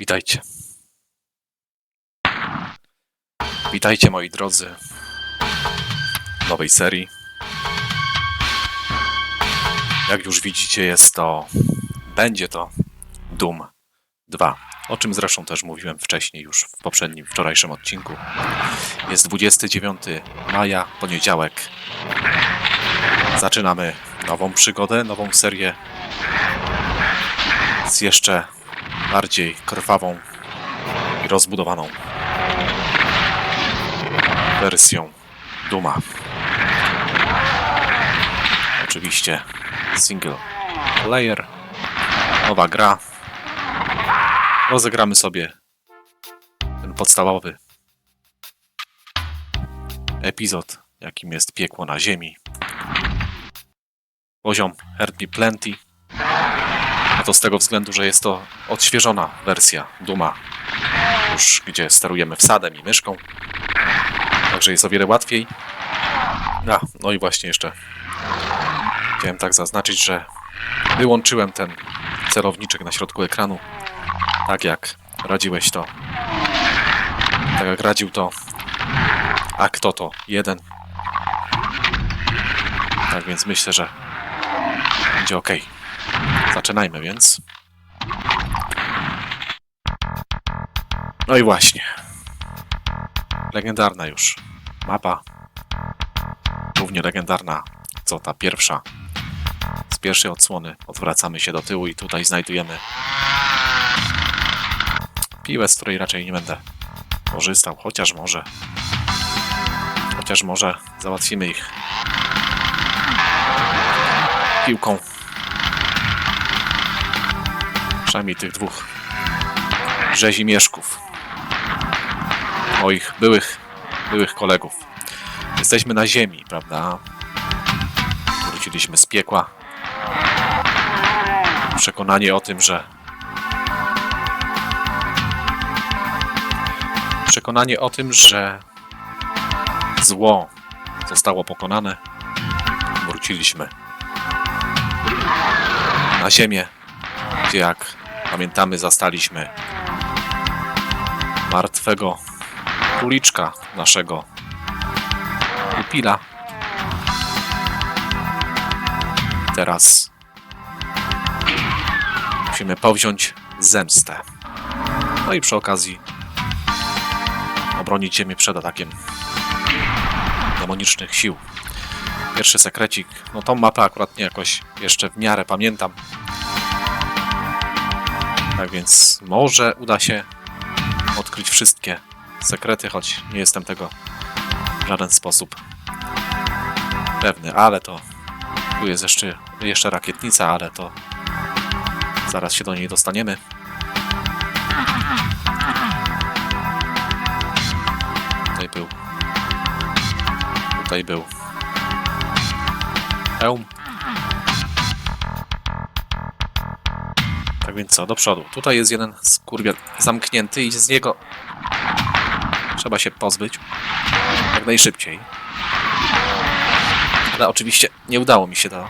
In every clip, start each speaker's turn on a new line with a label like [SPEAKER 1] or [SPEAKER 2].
[SPEAKER 1] Witajcie. Witajcie moi drodzy w nowej serii. Jak już widzicie, jest to, będzie to Doom 2, o czym zresztą też mówiłem wcześniej już w poprzednim, wczorajszym odcinku. Jest 29 maja, poniedziałek. Zaczynamy nową przygodę, nową serię z jeszcze bardziej krwawą i rozbudowaną wersją Duma. Oczywiście single player, nowa gra. Rozegramy sobie ten podstawowy epizod, jakim jest piekło na ziemi. Poziom Heartbeat Plenty. A to z tego względu, że jest to odświeżona wersja Duma, już gdzie sterujemy wsadem i myszką. Także jest o wiele łatwiej. A, no i właśnie jeszcze chciałem tak zaznaczyć, że wyłączyłem ten celowniczek na środku ekranu, tak jak radziłeś to, tak jak radził to a kto to? Jeden. Tak więc myślę, że będzie ok. Zaczynajmy więc. No i właśnie. Legendarna już mapa. Równie legendarna co ta pierwsza. Z pierwszej odsłony odwracamy się do tyłu i tutaj znajdujemy piłę, z której raczej nie będę korzystał, chociaż może. Chociaż może załatwimy ich piłką. Przynajmniej tych dwóch rzezimieszków. Moich byłych, byłych kolegów. Jesteśmy na ziemi, prawda? Wróciliśmy z piekła. Przekonanie o tym, że przekonanie o tym, że zło zostało pokonane. Wróciliśmy na ziemię, gdzie jak pamiętamy zastaliśmy martwego króliczka naszego pupila. Teraz musimy powziąć zemstę. No i przy okazji obronić ziemię przed atakiem demonicznych sił. Pierwszy sekrecik, no tą mapę akurat nie jakoś jeszcze w miarę pamiętam. Tak więc może uda się odkryć wszystkie sekrety, choć nie jestem tego w żaden sposób pewny, ale to tu jest jeszcze, jeszcze rakietnica, ale to zaraz się do niej dostaniemy. Tutaj był tutaj był hełm. Tak więc co, do przodu. Tutaj jest jeden skurwiel zamknięty i z niego trzeba się pozbyć jak najszybciej. Ale oczywiście nie udało mi się to.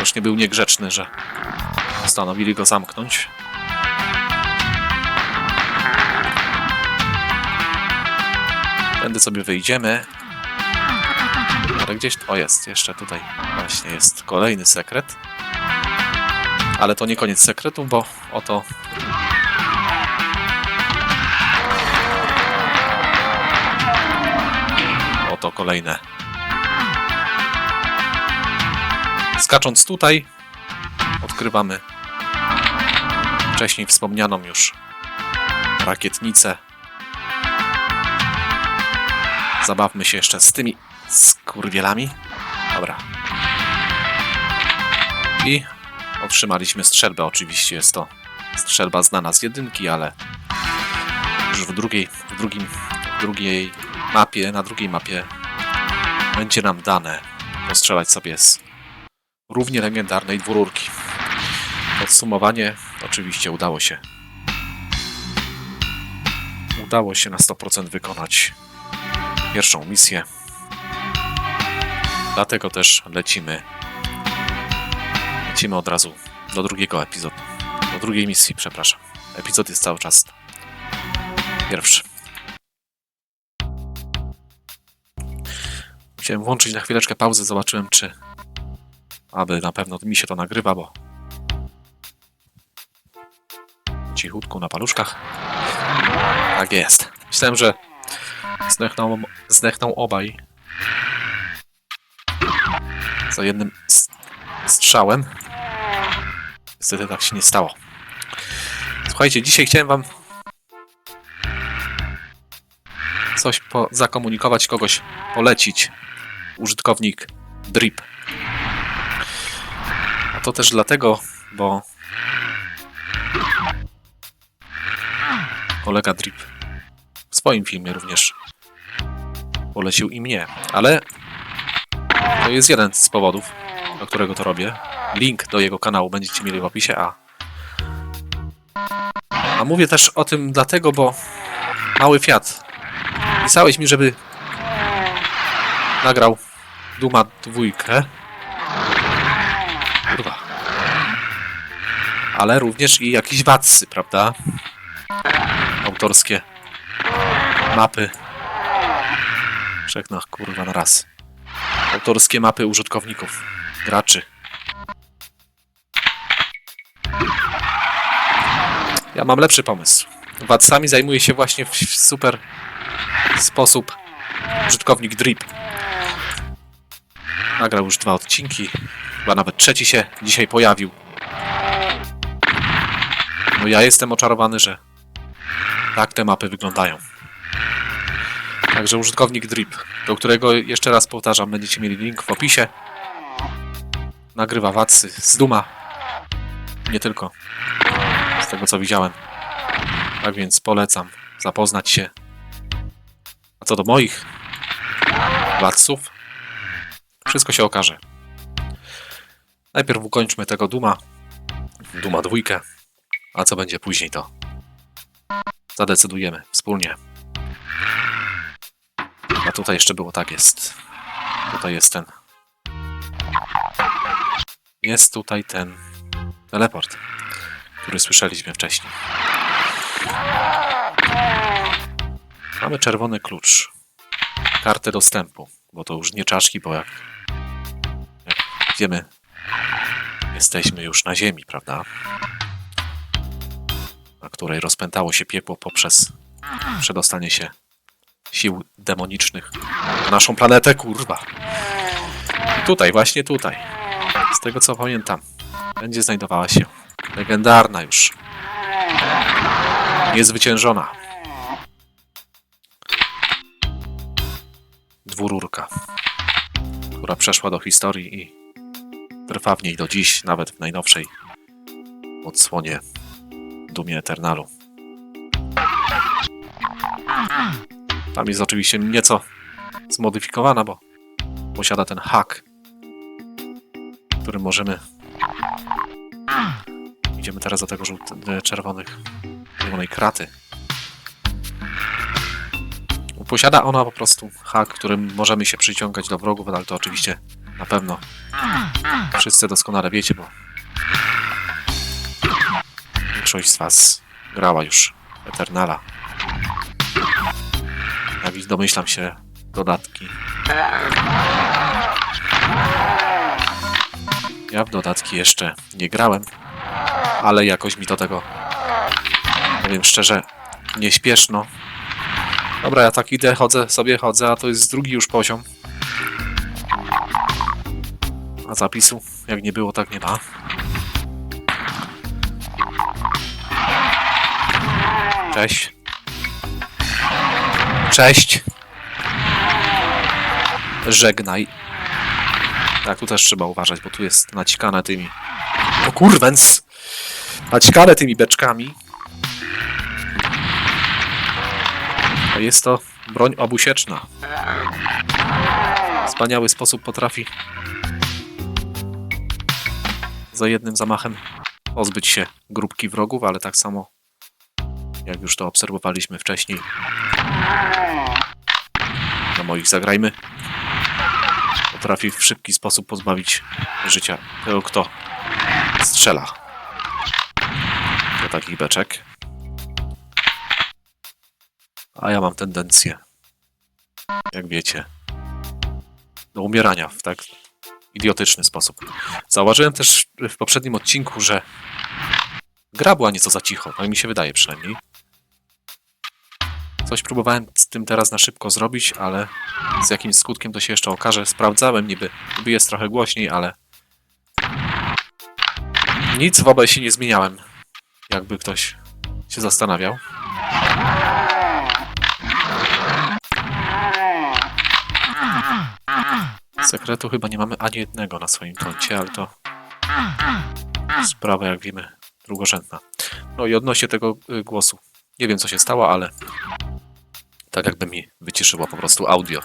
[SPEAKER 1] Już nie był niegrzeczny, że postanowili go zamknąć. Tędy sobie wyjdziemy. Ale gdzieś... O, jest. Jeszcze tutaj właśnie jest kolejny sekret. Ale to nie koniec sekretu, bo oto... Oto kolejne. Skacząc tutaj, odkrywamy wcześniej wspomnianą już rakietnicę Zabawmy się jeszcze z tymi skurwielami. Dobra. I otrzymaliśmy strzelbę. Oczywiście jest to strzelba znana z jedynki, ale już w drugiej, w drugim, w drugiej mapie, na drugiej mapie będzie nam dane postrzelać sobie z równie legendarnej dwururki. Podsumowanie oczywiście udało się. Udało się na 100% wykonać pierwszą misję. Dlatego też lecimy. Lecimy od razu do drugiego epizodu. Do drugiej misji, przepraszam. Epizod jest cały czas pierwszy. Musiałem włączyć na chwileczkę pauzę, zobaczyłem czy aby na pewno mi się to nagrywa, bo cichutku na paluszkach. Tak jest. Myślałem, że zdechną, zdechną obaj za jednym strzałem. Niestety tak się nie stało. Słuchajcie, dzisiaj chciałem wam coś po, zakomunikować, kogoś polecić. Użytkownik Drip. A to też dlatego, bo kolega Drip w swoim filmie również polecił i mnie, ale to jest jeden z powodów, do którego to robię. Link do jego kanału będziecie mieli w opisie, a a mówię też o tym dlatego, bo mały Fiat pisałeś mi, żeby nagrał Duma dwójkę. Kurwa. Ale również i jakieś watsy, prawda? Autorskie mapy. Wszech na kurwa na raz. Autorskie mapy użytkowników, graczy. Ja mam lepszy pomysł. Watsami zajmuje się właśnie w super sposób użytkownik Drip. Nagrał już dwa odcinki, chyba nawet trzeci się dzisiaj pojawił. No ja jestem oczarowany, że tak te mapy wyglądają. Także użytkownik Drip, do którego jeszcze raz powtarzam, będziecie mieli link w opisie. Nagrywa watsy z Duma. Nie tylko. Tego co widziałem. Tak więc polecam zapoznać się. A co do moich watsów, wszystko się okaże. Najpierw ukończmy tego Duma. Duma dwójkę. A co będzie później to zadecydujemy wspólnie. A tutaj jeszcze było tak jest. Tutaj jest ten. Jest tutaj ten teleport, który słyszeliśmy wcześniej. Mamy czerwony klucz. Kartę dostępu, bo to już nie czaszki, bo jak, jak wiemy, jesteśmy już na ziemi, prawda? Na której rozpętało się piekło poprzez przedostanie się sił demonicznych na naszą planetę, kurwa. Tutaj, właśnie tutaj. Z tego co pamiętam, będzie znajdowała się legendarna już, niezwyciężona dwururka, która przeszła do historii i trwa w niej do dziś, nawet w najnowszej odsłonie Dumie Eternalu. Tam jest oczywiście nieco zmodyfikowana, bo posiada ten hak, którym możemy. Idziemy teraz do tego żółte, czerwonych, czerwonej kraty. Posiada ona po prostu hak, którym możemy się przyciągać do wrogów, ale to oczywiście na pewno wszyscy doskonale wiecie, bo większość z Was grała już Eternala. Jak domyślam się, dodatki. Ja w dodatki jeszcze nie grałem, ale jakoś mi do tego, powiem szczerze, nie śpieszno. Dobra, ja tak idę, chodzę, sobie chodzę, a to jest drugi już poziom. A zapisu, jak nie było, tak nie ma. Cześć. Cześć. Żegnaj. Tak, tu też trzeba uważać, bo tu jest naćkane tymi... O kurwens! Naćkane tymi beczkami. A jest to broń obusieczna. Wspaniały sposób potrafi za jednym zamachem pozbyć się grupki wrogów, ale tak samo jak już to obserwowaliśmy wcześniej na moich zagrajmy potrafi w szybki sposób pozbawić życia tego, kto strzela. Do takich beczek. A ja mam tendencję, jak wiecie, do umierania w tak idiotyczny sposób. Zauważyłem też w poprzednim odcinku, że gra była nieco za cicho, tak mi się wydaje przynajmniej. Coś próbowałem z tym teraz na szybko zrobić, ale z jakim skutkiem to się jeszcze okaże. Sprawdzałem, niby, niby jest trochę głośniej, ale nic w OBS nie zmieniałem, jakby ktoś się zastanawiał. Sekretu chyba nie mamy ani jednego na swoim koncie, ale to sprawa, jak wiemy, drugorzędna. No i odnośnie tego y, głosu. Nie wiem, co się stało, ale tak jakby mi wyciszyło po prostu audio.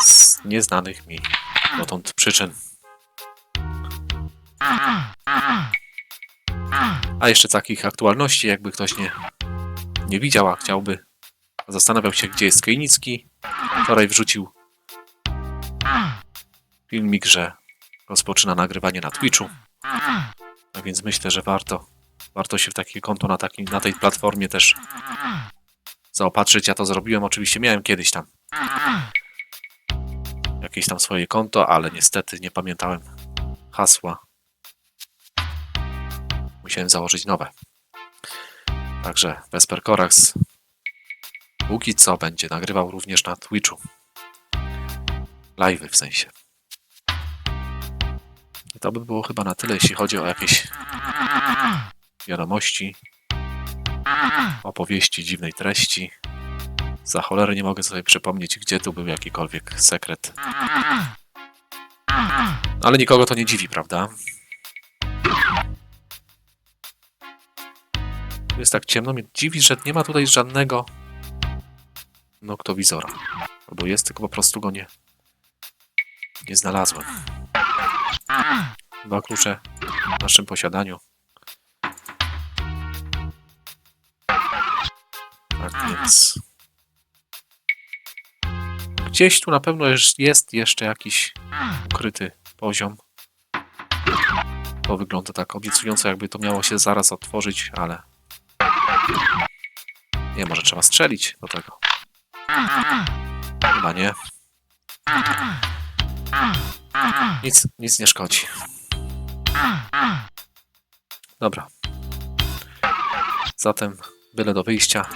[SPEAKER 1] Z nieznanych mi dotąd przyczyn. A jeszcze takich aktualności, jakby ktoś nie, nie widział, a chciałby, zastanawiał się, gdzie jest Kejnicki. Wczoraj wrzucił filmik, że rozpoczyna nagrywanie na Twitchu. A więc myślę, że warto, warto się w takie konto na, takim, na tej platformie też zaopatrzyć. Ja to zrobiłem, oczywiście miałem kiedyś tam jakieś tam swoje konto, ale niestety nie pamiętałem hasła. Musiałem założyć nowe. Także Vesper Corax póki co będzie nagrywał również na Twitchu. Live w sensie. I to by było chyba na tyle, jeśli chodzi o jakieś wiadomości, opowieści dziwnej treści. Za cholerę nie mogę sobie przypomnieć, gdzie tu był jakikolwiek sekret. Ale nikogo to nie dziwi, prawda? Jest tak ciemno, mnie dziwi, że nie ma tutaj żadnego noktowizora. Albo jest, tylko po prostu go nie, nie znalazłem. Dwa klucze w naszym posiadaniu. Tak więc. Gdzieś tu na pewno jest jeszcze jakiś ukryty poziom. To wygląda tak obiecująco, jakby to miało się zaraz otworzyć, ale. Nie, może trzeba strzelić do tego. Chyba nie. Nic, nic nie szkodzi. Dobra. Zatem byle do wyjścia.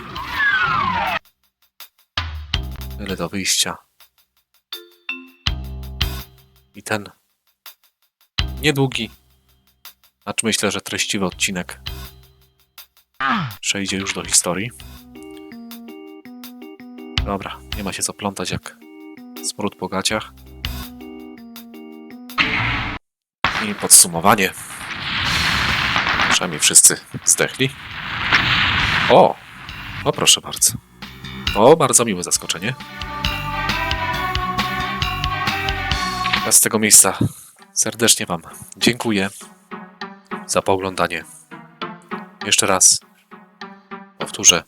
[SPEAKER 1] Byle do wyjścia. I ten niedługi, acz myślę, że treściwy odcinek przejdzie już do historii. Dobra, nie ma się co plątać jak smród po gaciach. I podsumowanie. Przynajmniej wszyscy zdechli. O! O proszę bardzo. O, bardzo miłe zaskoczenie. Ja z tego miejsca serdecznie Wam dziękuję za pooglądanie. Jeszcze raz powtórzę.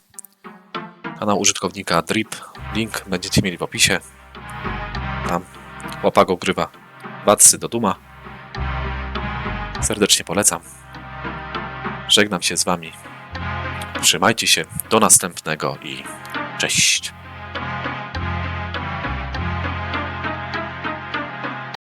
[SPEAKER 1] Kanał użytkownika Drip. Link będziecie mieli w opisie. Tam łapago grywa Batsy do Duma. Serdecznie polecam. Żegnam się z Wami. Trzymajcie się. Do następnego i cześć.